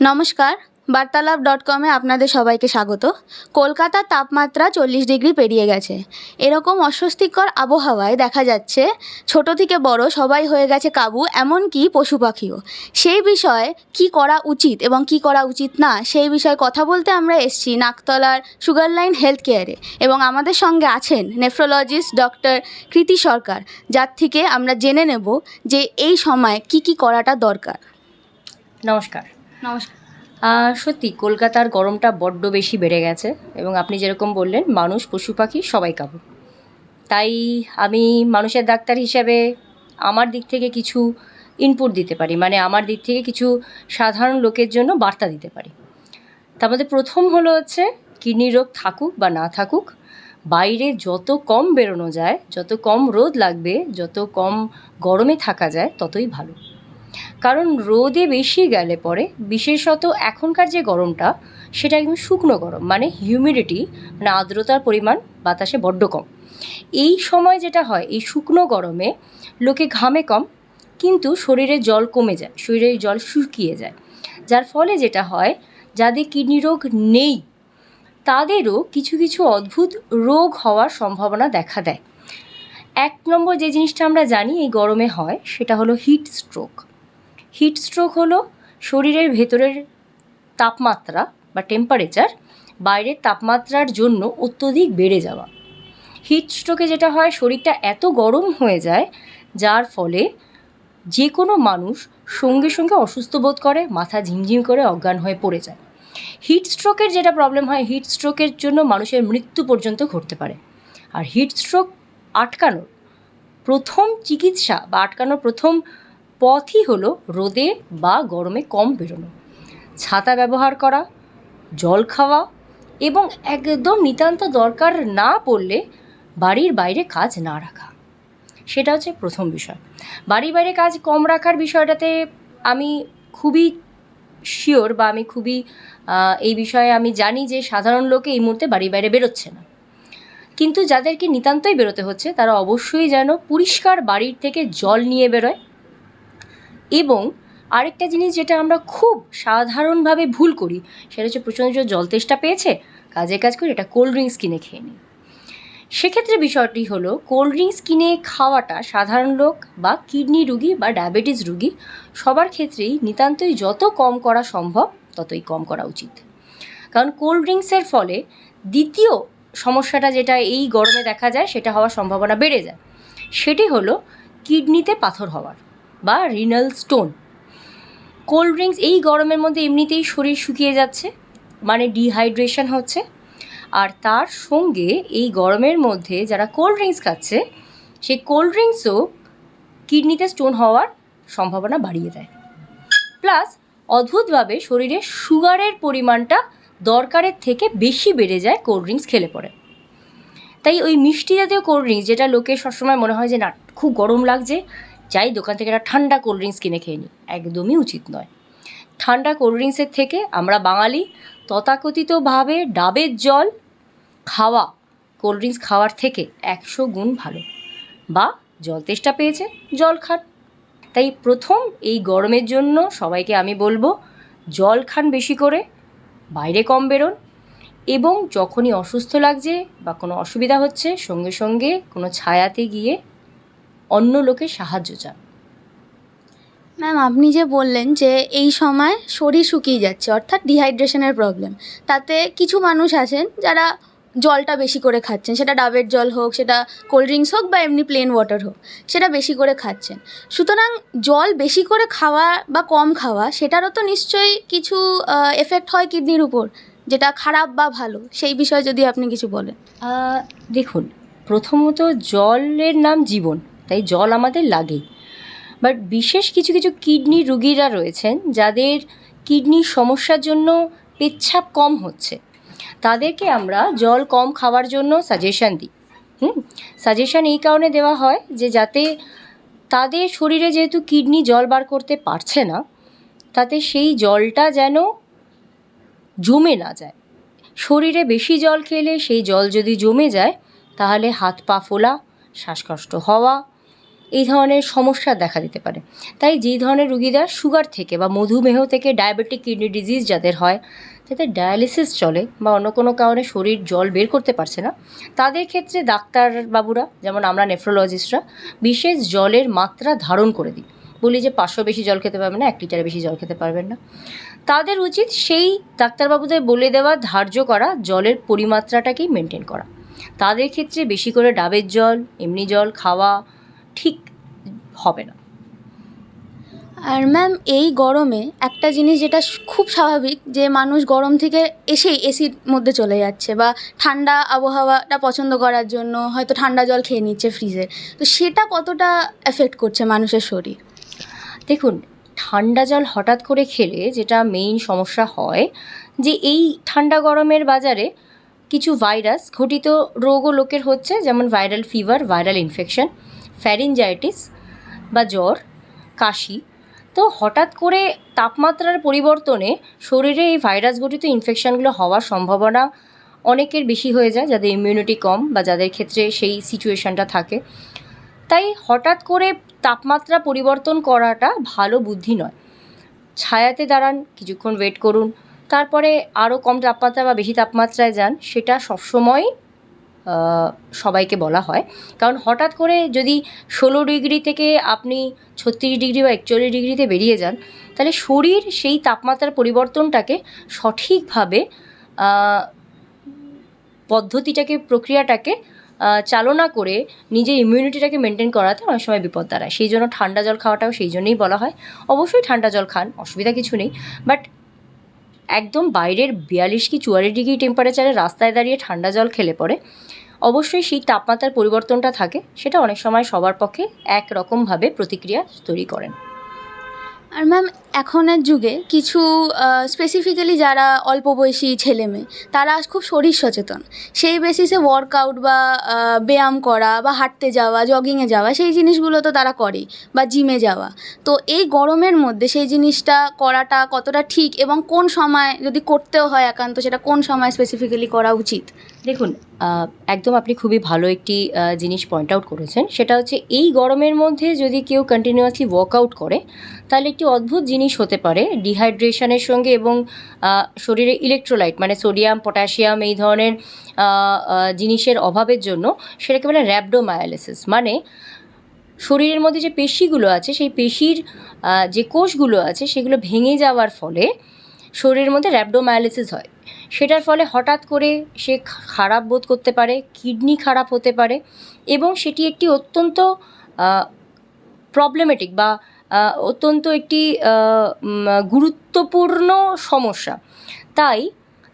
নমস্কার বার্তালাপ ডট কমে আপনাদের সবাইকে স্বাগত। কলকাতার তাপমাত্রা চল্লিশ ডিগ্রি পেরিয়ে গেছে। এরকম অস্বস্তিকর আবহাওয়ায় দেখা যাচ্ছে, ছোট থেকে বড় সবাই হয়ে গেছে কাবু, এমনকি পশু পাখিও। সেই বিষয়ে কী করা উচিত এবং কী করা উচিত না, সেই বিষয়ে কথা বলতে আমরা এসছি নাকতলার সুগার লাইন হেলথ কেয়ারে এবং আমাদের সঙ্গে আছেন নেফ্রোলজিস্ট ডক্টর কৃতি সরকার, যার থেকে আমরা জেনে নেব যে এই সময় কী কী করাটা দরকার। নমস্কার। নমস্কার। সত্যি কলকাতার গরমটা বড্ড বেশি বেড়ে গেছে এবং আপনি যেরকম বললেন, মানুষ, পশু পাখি সবাই কাবু। তাই আমি মানুষের ডাক্তার হিসাবে আমার দিক থেকে কিছু ইনপুট দিতে পারি মানে আমার দিক থেকে কিছু সাধারণ লোকের জন্য বার্তা দিতে পারি। তার মধ্যে প্রথম হলো হচ্ছে, কিডনি রোগ থাকুক বা না থাকুক, বাইরে যত কম বেরোনো যায়, যত কম রোদ লাগবে, যত কম গরমে থাকা যায়, ততই ভালো। কারণ রোদে বেশি গেলে পরে, বিশেষত এখনকার যে গরমটা, সেটা একদম শুকনো গরম মানে হিউমিডিটি মানে আর্দ্রতার পরিমাণ বাতাসে বড্ড কম। এই সময় যেটা হয়, এই শুকনো গরমে লোকে ঘামে কম, কিন্তু শরীরে জল কমে যায়, শরীরে জল শুকিয়ে যায়। যার ফলে যেটা হয়, যাদের কিডনি রোগ নেই, তাদেরও কিছু কিছু অদ্ভুত রোগ হওয়ার সম্ভাবনা দেখা দেয়। এক নম্বর যে জিনিসটা আমরা জানি এই গরমে হয়, সেটা হলো হিট স্ট্রোক হিট স্ট্রোক হলো শরীরের ভেতরের তাপমাত্রা বা টেম্পারেচার বাইরের তাপমাত্রার জন্য অত্যধিক বেড়ে যাওয়া। হিট স্ট্রোকে যেটা হয়, শরীরটা এত গরম হয়ে যায়, যার ফলে যে কোনো মানুষ সঙ্গে সঙ্গে অসুস্থ বোধ করে, মাথা ঝিমঝিম করে অজ্ঞান হয়ে পড়ে যায়। হিট স্ট্রোকের যেটা প্রবলেম হয়, হিট স্ট্রোকের জন্য মানুষের মৃত্যু পর্যন্ত ঘটতে পারে। আর হিট স্ট্রোক আটকানোর প্রথম চিকিৎসা বা আটকানোর প্রথম পথই হলো রোদে বা গরমে কম বেরোনো। ছাতা ব্যবহার করা, জল খাওয়া এবং একদম নিতান্ত দরকার না পড়লে বাড়ির বাইরে কাজ না রাখা। সেটা হচ্ছে প্রথম বিষয়। বাড়ির বাইরে কাজ কম রাখার বিষয়টাতে আমি খুবই শিওর বা আমি খুবই এই বিষয়ে আমি জানি যে সাধারণ লোকে এই মুহূর্তে বাড়ির বাইরে বেরোচ্ছে না। কিন্তু যাদেরকে নিতান্তই বেরোতে হচ্ছে তারা অবশ্যই যেন পরিষ্কার বাড়ির থেকে জল নিয়ে বেরোয় এবং আরেকটা জিনিস যেটা আমরা খুব সাধারণভাবে ভুল করি, সেটা হচ্ছে প্রচণ্ড জল তেষ্টা পেয়েছে, কাজে কাজ করে এটা কোল্ড ড্রিঙ্কস কিনে খেয়ে নিই। সেক্ষেত্রে বিষয়টি হলো কোল্ড ড্রিঙ্কস কিনে খাওয়াটা সাধারণ লোক বা কিডনি রুগী বা ডায়াবেটিস রুগী সবার ক্ষেত্রেই নিতান্তই যত কম করা সম্ভব, ততই কম করা উচিত। কারণ কোল্ড ড্রিঙ্কসের ফলে দ্বিতীয় সমস্যাটা যেটা এই গরমে দেখা যায়, সেটা হওয়ার সম্ভাবনা বেড়ে যায়। সেটি হলো কিডনিতে পাথর হওয়ার। বা রিনাল স্টোন কোল্ড ড্রিঙ্কস এই গরমের মধ্যে এমনিতেই শরীর শুকিয়ে যাচ্ছে মানে ডিহাইড্রেশন হচ্ছে। আর তার সঙ্গে এই গরমের মধ্যে যারা কোল্ড ড্রিঙ্কস খাচ্ছে, সেই কোল্ড ড্রিঙ্কসও কিডনিতে স্টোন হওয়ার সম্ভাবনা বাড়িয়ে দেয়। প্লাস অদ্ভুতভাবে শরীরে সুগারের পরিমাণটা দরকারের থেকে বেশি বেড়ে যায় কোল্ড ড্রিঙ্কস খেলে পরে। তাই ওই মিষ্টি জাতীয় কোল্ড ড্রিঙ্কস যেটা লোকের সবসময় মনে হয় যে, না, খুব গরম লাগছে যাই দোকান থেকে একটা ঠান্ডা কোল্ড ড্রিঙ্কস কিনে খেয়ে নিই। একদমই উচিত নয়। ঠান্ডা কোল্ড ড্রিঙ্কসের থেকে আমরা বাঙালি তথাকথিতভাবে ডাবের জল খাওয়া কোল্ড ড্রিঙ্কস খাওয়ার থেকে একশো গুণ ভালো। বা জল তেষ্টা পেয়েছে, জল খান। তাই প্রথম এই গরমের জন্য সবাইকে আমি বলব, জল খান বেশি করে, বাইরে কম বেরোন এবং যখনই অসুস্থ লাগছে বা কোনো অসুবিধা হচ্ছে, সঙ্গে সঙ্গে কোনো ছায়াতে গিয়ে অন্য লোকের সাহায্য চান। ম্যাম আপনি যে বললেন যে এই সময় শরীর শুকিয়ে যাচ্ছে অর্থাৎ ডিহাইড্রেশনের প্রবলেম তাতে কিছু মানুষ আছেন যারা জলটা বেশি করে খাচ্ছেন সেটা ডাবের জল হোক সেটা কোল্ড ড্রিঙ্কস হোক বা এমনি প্লেন ওয়াটার হোক সেটা বেশি করে খাচ্ছেন। সুতরাং জল বেশি করে খাওয়া বা কম খাওয়া সেটারও তো নিশ্চয়ই কিছু এফেক্ট হয় কিডনির উপর যেটা খারাপ বা ভালো সেই বিষয়ে যদি আপনি কিছু বলেন। দেখুন প্রথমত জলের নাম জীবন। তাই জল আমাদের লাগেই। বাট বিশেষ কিছু কিছু কিডনি রুগীরা রয়েছেন, যাদের কিডনির সমস্যার জন্য পেচ্ছাপ কম হচ্ছে। তাদেরকে আমরা জল কম খাওয়ার জন্য সাজেশান দিই। হুম? সাজেশান এই কারণে দেওয়া হয় যে যাতে তাদের শরীরে যেহেতু কিডনি জল বার করতে পারছে না, তাতে সেই জলটা যেন জমে না যায়। শরীরে বেশি জল খেলে সেই জল যদি জমে যায়, তাহলে হাত পা ফোলা, শ্বাসকষ্ট হওয়া এই ধরনের সমস্যা দেখা দিতে পারে। তাই যেই ধরনের রুগীরা সুগার থেকে বা মধুমেহ থেকে ডায়াবেটিক কিডনি ডিজিজ যাদের হয় যাদের ডায়ালিসিস চলে বা অন্য কোনো কারণে শরীর জল বের করতে পারছে না, তাদের ক্ষেত্রে ডাক্তারবাবুরা, যেমন আমরা নেফ্রোলজিস্টরা, বিশেষ জলের মাত্রা ধারণ করে দিই। বলি যে পাঁচশো বেশি জল খেতে পারবেন না, এক লিটার বেশি জল খেতে পারবেন না। তাদের উচিত সেই ডাক্তারবাবুদের বলে দেওয়া, ধার্য করা, জলের পরিমাত্রাটাকেই মেনটেন করা। তাদের ক্ষেত্রে বেশি করে ডাবের জল, এমনি জল খাওয়া ঠিক হবে না। আর ম্যাম এই গরমে একটা জিনিস যেটা খুব স্বাভাবিক যে মানুষ গরম থেকে এসেই এসির মধ্যে চলে যাচ্ছে বা ঠান্ডা আবহাওয়াটা পছন্দ করার জন্য হয়তো ঠান্ডা জল খেয়ে নিচ্ছে ফ্রিজে তো সেটা কতটা এফেক্ট করছে মানুষের শরীর? দেখুন, ঠান্ডা জল হঠাৎ করে খেলে যেটা মেইন সমস্যা হয় যে এই ঠান্ডা গরমের বাজারে কিছু ভাইরাস ঘটিত রোগও লোকের হচ্ছে, যেমন viral fever viral infection pharyngitis বা জ্বর, কাশি, তো হঠাৎ করে তাপমাত্রার পরিবর্তনে শরীরে এই ভাইরাস ঘটিত ইনফেকশনগুলো হওয়ার সম্ভাবনা অনেকের বেশি হয়ে যায়, যাদের ইমিউনিটি কম বা যাদের ক্ষেত্রে সেই সিচুয়েশানটা থাকে। তাই হঠাৎ করে তাপমাত্রা পরিবর্তন করাটা ভালো বুদ্ধি নয়। ছায়াতে দাঁড়ান, কিছুক্ষণ ওয়েট করুন, তারপরে আরও কম তাপমাত্রা বা বেশি তাপমাত্রায় যান, সেটা সবসময় সবাইকে বলা হয়। কারণ হঠাৎ করে যদি ষোলো ডিগ্রি থেকে আপনি ছত্রিশ ডিগ্রি বা একচল্লিশ ডিগ্রিতে বেরিয়ে যান, তাহলে শরীর সেই তাপমাত্রার পরিবর্তনটাকে সঠিকভাবে পদ্ধতিটাকে, প্রক্রিয়াটাকে চালনা করে নিজের ইমিউনিটিটাকে মেনটেন করাতে অনেক সময় বিপদ দাঁড়ায়। সেই জন্য ঠান্ডা জল খাওয়াটাও সেই জন্যই বলা হয়। অবশ্যই ঠান্ডা জল খান, অসুবিধা কিছু নেই। বাট একদম বাইরের বিয়াল্লিশ কি চুয়াল্লিশ ডিগ্রি টেম্পারেচারে রাস্তায় দাঁড়িয়ে ঠান্ডা জল খেলে পড়ে। অবশ্যই সেই তাপমাত্রার পরিবর্তনটা থাকে, সেটা অনেক সময় সবার পক্ষে একরকমভাবে প্রতিক্রিয়া তৈরি করেন। আর ম্যাম এখনের যুগে কিছু স্পেসিফিক্যালি যারা অল্প বয়সী ছেলে মেয়ে তারা খুব শরীর সচেতন। সেই বেসিসে ওয়ার্কআউট বা ব্যায়াম করা বা হাঁটতে যাওয়া জগিংয়ে যাওয়া, সেই জিনিসগুলো তো তারা করেই, বা জিমে যাওয়া। তো এই গরমের মধ্যে সেই জিনিসটা করাটা কতটা ঠিক এবং কোন সময় যদি করতেও হয় একান্ত, সেটা কোন সময় স্পেসিফিক্যালি করা উচিত? দেখুন একদম আপনি খুবই ভালো একটি জিনিস পয়েন্ট আউট করেছেন। সেটা হচ্ছে এই গরমের মধ্যে যদি কেউ কন্টিনিউয়াসলি ওয়ার্কআউট করে, তাহলে একটি অদ্ভুত জিনিস হতে পারে ডিহাইড্রেশনের সঙ্গে এবং শরীরে ইলেকট্রোলাইট মানে সোডিয়াম পটাশিয়াম এই ধরনের জিনিসের অভাবের জন্য সেটাকে বলে র্যাবডোমায়ালিসিস মানে শরীরের মধ্যে যে পেশিগুলো আছে, সেই পেশির যে কোষগুলো আছে, সেগুলো ভেঙে যাওয়ার ফলে শরীরের মধ্যে র্যাবডোমায়ালিসিস হয়। সেটার ফলে হঠাৎ করে সে খারাপ বোধ করতে পারে কিডনি খারাপ হতে পারে এবং সেটি একটি অত্যন্ত প্রবলেমেটিক বা অত্যন্ত একটি গুরুত্বপূর্ণ সমস্যা। তাই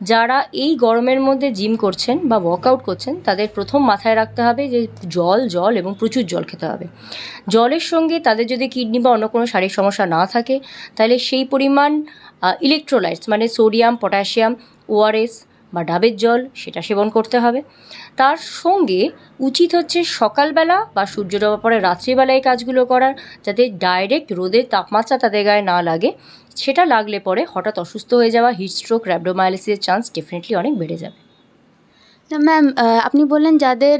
যারা এই গরমের মধ্যে জিম করছেন বা ওয়ার্কআউট করছেন, তাদের প্রথম মাথায় রাখতে হবে যে জল জল এবং প্রচুর জল খেতে হবে। জলের সঙ্গে তাদের যদি কিডনি বা অন্য কোনো শারীরিক সমস্যা না থাকে, তাহলে সেই পরিমাণ ইলেকট্রোলাইটস মানে সোডিয়াম পটাশিয়াম ওআরএস বা ডাবের জল, সেটা সেবন করতে হবে। তার সঙ্গে উচিত হচ্ছে সকালবেলা বা সূর্য ডোবার পরে রাত্রিবেলা এই কাজগুলো করার, যাতে ডাইরেক্ট রোদের তাপমাত্রা তাদের গায়ে না লাগে। সেটা লাগলে পরে হঠাৎ অসুস্থ হয়ে যাওয়া হিট স্ট্রোক চান্স ডেফিনেটলি অনেক বেড়ে যাবে। ম্যাম আপনি বললেন যাদের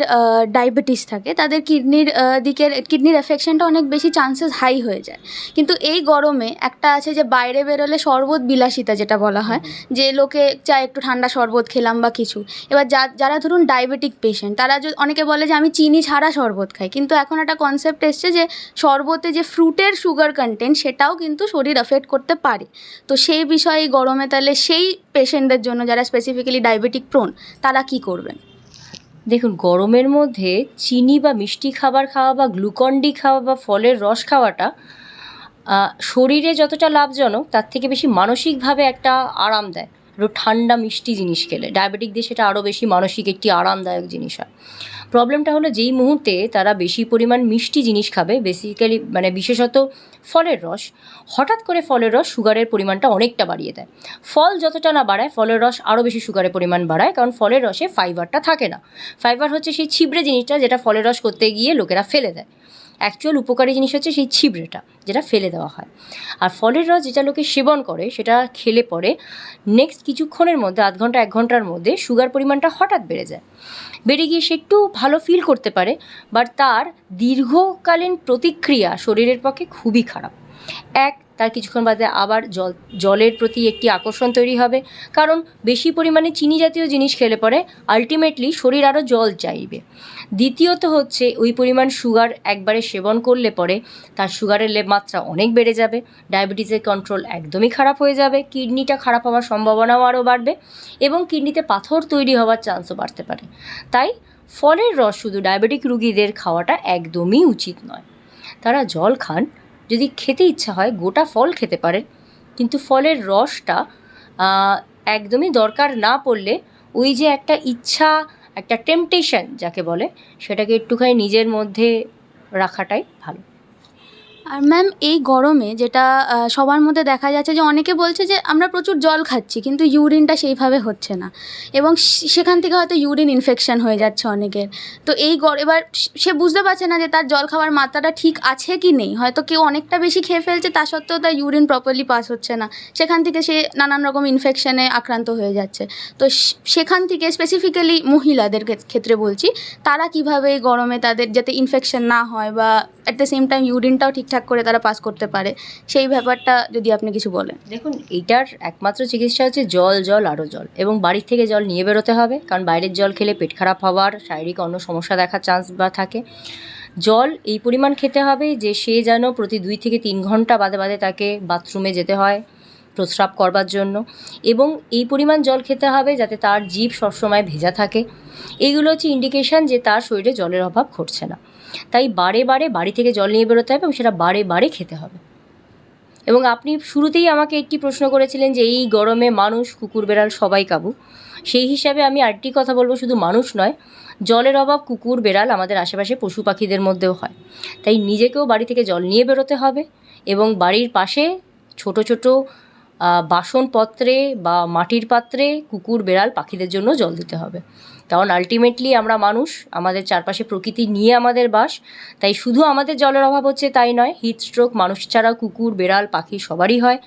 ডায়াবেটিস থাকে, তাদের কিডনির দিকের কিডনির এফেকশনটা অনেক বেশি চান্সেস হাই হয়ে যায়। কিন্তু এই গরমে একটা আছে যে বাইরে বেরোলে শরবত বিলাসিতা যেটা বলা হয়, যে লোকে চায় একটু ঠান্ডা শরবত খেলাম বা কিছু। এবার যা, যারা ধরুন ডায়াবেটিক পেশেন্ট তারা অনেকে বলে যে আমি চিনি ছাড়া শরবত খাই। কিন্তু এখন একটা কনসেপ্ট এসছে যে শরবতে যে ফ্রুটের সুগার কন্টেন্ট সেটাও কিন্তু শরীর এফেক্ট করতে পারে। তো সেই বিষয়ে গরমে তাহলে সেই পেশেন্টদের জন্য যারা স্পেসিফিক্যালি ডায়াবেটিক প্রোন তারা কি করবেন? দেখুন, গরমের মধ্যে চিনি বা মিষ্টি খাবার খাওয়া বা গ্লুকন্ডি খাওয়া বা ফলের রস খাওয়াটা শরীরে যতটা লাভজনক, তার থেকে বেশি মানসিকভাবে একটা আরাম দেয়। একটু ঠান্ডা মিষ্টি জিনিস খেলে। ডায়াবেটিকদের সেটা আরও বেশি মানসিক একটি আরামদায়ক জিনিস হয়। প্রবলেমটা হলো যেই মুহূর্তে তারা বেশি পরিমাণ মিষ্টি জিনিস খাবে বেসিক্যালি মানে বিশেষত ফলের রস, হঠাৎ করে ফলের রস সুগারের পরিমাণটা অনেকটা বাড়িয়ে দেয়। ফল যতটা না বাড়ায়, ফলের রস আরও বেশি সুগারের পরিমাণ বাড়ায়, কারণ ফলের রসে ফাইবারটা থাকে না। ফাইবার হচ্ছে সেই ছিবড়ে জিনিসটা যেটা ফলের রস করতে গিয়ে লোকেরা ফেলে দেয়। অ্যাকচুয়াল উপকারী জিনিস হচ্ছে সেই ছিবড়েটা, যেটা ফেলে দেওয়া হয়। আর ফলের রস যেটা লোকে সেবন করে, সেটা খেলে পরে নেক্সট কিছুক্ষণের মধ্যে, আধ ঘণ্টা, এক ঘণ্টার মধ্যে সুগার পরিমাণটা হঠাৎ বেড়ে যায়। বেড়ে গিয়ে সে একটু ভালো ফিল করতে পারে বাট তার দীর্ঘকালীন প্রতিক্রিয়া শরীরের পক্ষে খুবই খারাপ। এক তার কিছুক্ষণ বাদে আবার জল, জলের প্রতি একটি আকর্ষণ তৈরি হবে। কারণ বেশি পরিমাণে চিনি জাতীয় জিনিস খেলে পরে আলটিমেটলি শরীর আরও জল চাইবে। দ্বিতীয়ত হচ্ছে, ওই পরিমাণ সুগার একবারে সেবন করলে পরে তার সুগারের মাত্রা অনেক বেড়ে যাবে। ডায়াবেটিসের কন্ট্রোল একদমই খারাপ হয়ে যাবে। কিডনিটা খারাপ হওয়ার সম্ভাবনাও আরও বাড়বে এবং কিডনিতে পাথর তৈরি হওয়ার চান্সও বাড়তে পারে। তাই ফলের রস শুধু ডায়াবেটিক রুগীদের খাওয়াটা একদমই উচিত নয়। তারা জল খান যদি খেতে ইচ্ছা হয় গোটা ফল খেতে পারেন। কিন্তু ফলের রসটা একদমই দরকার না পড়লে ওই যে একটা ইচ্ছা, একটা টেম্পটেশন যাকে বলে, সেটাকে একটুখানি নিজের মধ্যে রাখাটাই ভালো। আর ম্যাম এই গরমে যেটা সবার মধ্যে দেখা যাচ্ছে যে অনেকে বলছে যে আমরা প্রচুর জল খাচ্ছি, কিন্তু ইউরিনটা সেইভাবে হচ্ছে না। এবং সেখান থেকে হয়তো ইউরিন ইনফেকশন হয়ে যাচ্ছে অনেকের। তো এই এবার সে- সে বুঝতে পারছে না যে তার জল খাওয়ার মাত্রাটা ঠিক আছে কি নেই। হয়তো কেউ অনেকটা বেশি খেয়ে ফেলছে, তা সত্ত্বেও তার ইউরিন প্রপারলি পাস হচ্ছে না। সেখান থেকে সে নানান রকম ইনফেকশনে আক্রান্ত হয়ে যাচ্ছে। তো সেখান থেকে স্পেসিফিক্যালি মহিলাদের ক্ষেত্রে বলছি, তারা কীভাবে এই গরমে তাদের, যাতে ইনফেকশন না হয় বা অ্যাট দ্য সেম টাইম ইউরিনটাও ঠিকঠাক করে তারা পাস করতে পারে। সেই ব্যাপারটা যদি আপনি কিছু বলেন। দেখুন, এইটার একমাত্র চিকিৎসা হচ্ছে জল জল, আরও জল। এবং বাড়ির থেকে জল নিয়ে বেরোতে হবে, কারণ বাইরের জল খেলে পেট খারাপ হওয়ার, শারীরিক অন্য সমস্যা দেখার চান্স বা থাকে। জল এই পরিমাণ খেতে হবে যে সে যেন প্রতি দুই থেকে তিন ঘণ্টা বাদে বাদে তাকে বাথরুমে যেতে হয়, প্রস্রাব করবার জন্য। এবং এই পরিমাণ জল খেতে হবে যাতে তার জীব সবসময় ভেজা থাকে। এইগুলো হচ্ছে ইন্ডিকেশন যে তার শরীরে জলের অভাব ঘটছে না। তাই বারে বারে বাড়ি থেকে জল নিয়ে বেরোতে হবে এবং সেটা বারে বারে খেতে হবে। এবং আপনি শুরুতেই আমাকে একটি প্রশ্ন করেছিলেন যে এই গরমে মানুষ, কুকুর, বেড়াল সবাই কাবু। সেই হিসাবে আমি আরেকটি কথা বলব, শুধু মানুষ নয়, জলের অভাব কুকুর, বেড়াল আমাদের আশেপাশে পশু পাখিদের মধ্যেও হয়। তাই নিজেকেও বাড়ি থেকে জল নিয়ে বেরোতে হবে এবং বাড়ির পাশে ছোট ছোট বাসনপত্রে বা মাটির পাত্রে কুকুর, বেড়াল পাখিদের জন্য জল দিতে হবে। কারণ আলটিমেটলি আমরা মানুষ, আমাদের চারপাশে প্রকৃতি নিয়ে আমাদের বাস, তাই শুধু আমাদের জলের অভাব হচ্ছে তাই নয় হিট স্ট্রোক মানুষ ছাড়া কুকুর, বেড়াল, পাখি সবারই হয়।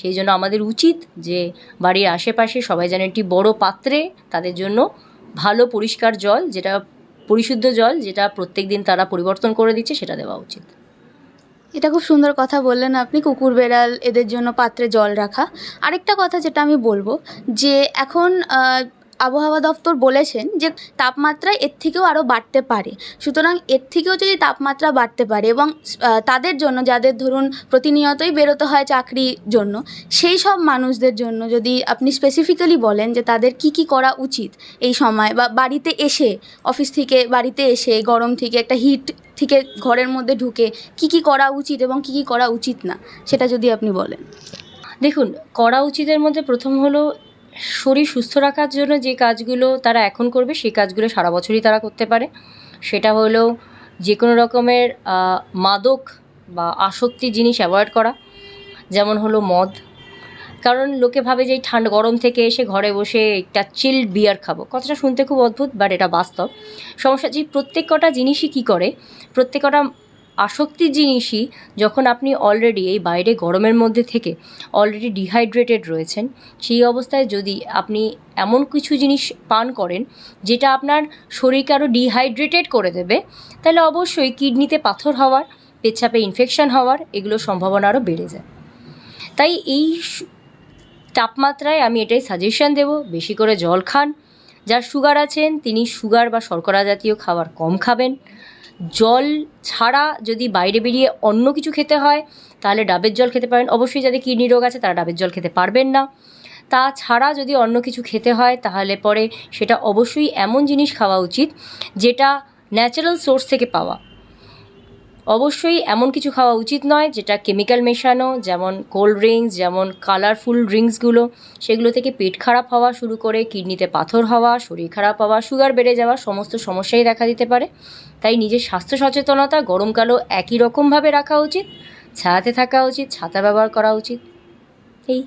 সেই জন্য আমাদের উচিত যে বাড়ির আশেপাশে সবাই যেন একটি বড় পাত্রে তাদের জন্য ভালো পরিষ্কার জল, যেটা পরিশুদ্ধ জল, যেটা প্রত্যেক দিন তারা পরিবর্তন করে দিচ্ছে, সেটা দেওয়া উচিত। এটা খুব সুন্দর কথা বললেন আপনি, কুকুর, বেড়াল, এদের জন্য পাত্রে জল রাখা। আরেকটা কথা যেটা আমি বলব, যে এখন আবহাওয়া দপ্তর বলেছেন যে তাপমাত্রা এর থেকেও আরও বাড়তে পারে। সুতরাং এর থেকেও যদি তাপমাত্রা বাড়তে পারে এবং তাদের জন্য যাদের ধরুন প্রতিনিয়তই বেরোতে হয় চাকরির জন্য, সেই সব মানুষদের জন্য যদি আপনি স্পেসিফিক্যালি বলেন যে তাদের কি কি করা উচিত এই সময় বা বাড়িতে এসে অফিস থেকে বাড়িতে এসে, গরম থেকে একটা হিট থেকে ঘরের মধ্যে ঢুকে কি কি করা উচিত এবং কি কি করা উচিত না, সেটা যদি আপনি বলেন। দেখুন, করা উচিতের মধ্যে প্রথম হলো শরীর সুস্থ রাখার জন্য যে কাজগুলো তারা এখন করবে, সেই কাজগুলো সারা বছরই তারা করতে পারে। সেটা হলো যে কোনো রকমের মাদক বা আসক্তি জিনিস অ্যাভয়েড করা, যেমন হলো মদ। কারণ লোকে ভাবে যে ঠান্ডা, গরম থেকে এসে ঘরে বসে একটা চিল্ড বিয়ার খাব। কথাটা শুনতে খুব অদ্ভুত বাট এটা বাস্তব। সমস্যা যে প্রত্যেক কটা জিনিসই কী করে? প্রত্যেক কটা আসক্তির জিনিসই যখন আপনি অলরেডি এই বাইরে গরমের মধ্যে থেকে অলরেডি ডিহাইড্রেটেড রয়েছেন, সেই অবস্থায় যদি আপনি এমন কিছু জিনিস পান করেন, যেটা আপনার শরীরকে আরও ডিহাইড্রেটেড করে দেবে, তাহলে অবশ্যই কিডনিতে পাথর হওয়ার পেচ্ছাপে ইনফেকশন হওয়ার এগুলোর সম্ভাবনা আরও বেড়ে যায়। তাই এই তাপমাত্রায় আমি এটাই সাজেশন দেব, বেশি করে জল খান। যার সুগার আছেন, তিনি সুগার বা শর্করা জাতীয় খাবার কম খাবেন। জল ছাড়া যদি বাইরে বেরিয়ে অন্য কিছু খেতে হয়, তাহলে ডাবের জল খেতে পারেন। অবশ্যই যাদের কিডনি রোগ আছে, তারা ডাবের জল খেতে পারবেন না। তাছাড়া যদি অন্য কিছু খেতে হয়, তাহলে পরে সেটা অবশ্যই এমন জিনিস খাওয়া উচিত, যেটা ন্যাচারাল সোর্স থেকে পাওয়া। অবশ্যই এমন কিছু খাওয়া উচিত নয় যেটা কেমিক্যাল মেশানো, যেমন কোল্ড ড্রিঙ্কস যেমন কালারফুল ড্রিঙ্কসগুলো সেগুলো থেকে পেট খারাপ হওয়া শুরু করে, কিডনিতে পাথর হওয়া, শরীর খারাপ হওয়া সুগার বেড়ে যাওয়া, সমস্ত সমস্যাই দেখা দিতে পারে। তাই নিজের স্বাস্থ্য সচেতনতা গরমকালও একই রকমভাবে রাখা উচিত। ছায়াতে থাকা উচিত, ছাতা ব্যবহার করা উচিত। এই।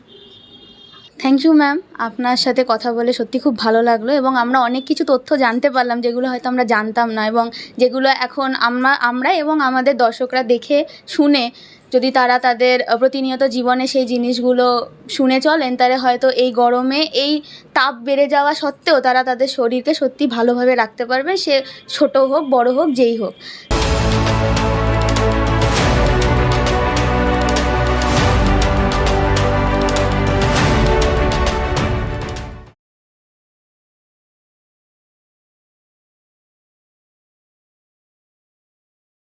থ্যাংক ইউ ম্যাম আপনার সাথে কথা বলে সত্যি খুব ভালো লাগল এবং আমরা অনেক কিছু তথ্য জানতে পারলাম যেগুলো হয়তো আমরা জানতাম না এবং যেগুলো এখন আমরা আমরা এবং আমাদের দর্শকরা দেখে শুনে যদি তারা তাদের প্রতিনিয়ত জীবনে সেই জিনিসগুলো শুনে চলেন, তাহলে হয়তো এই গরমে এই তাপ বেড়ে যাওয়া সত্ত্বেও তারা তাদের শরীরকে সত্যি ভালোভাবে রাখতে পারবে। সে ছোট হোক, বড় হোক, যেই হোক।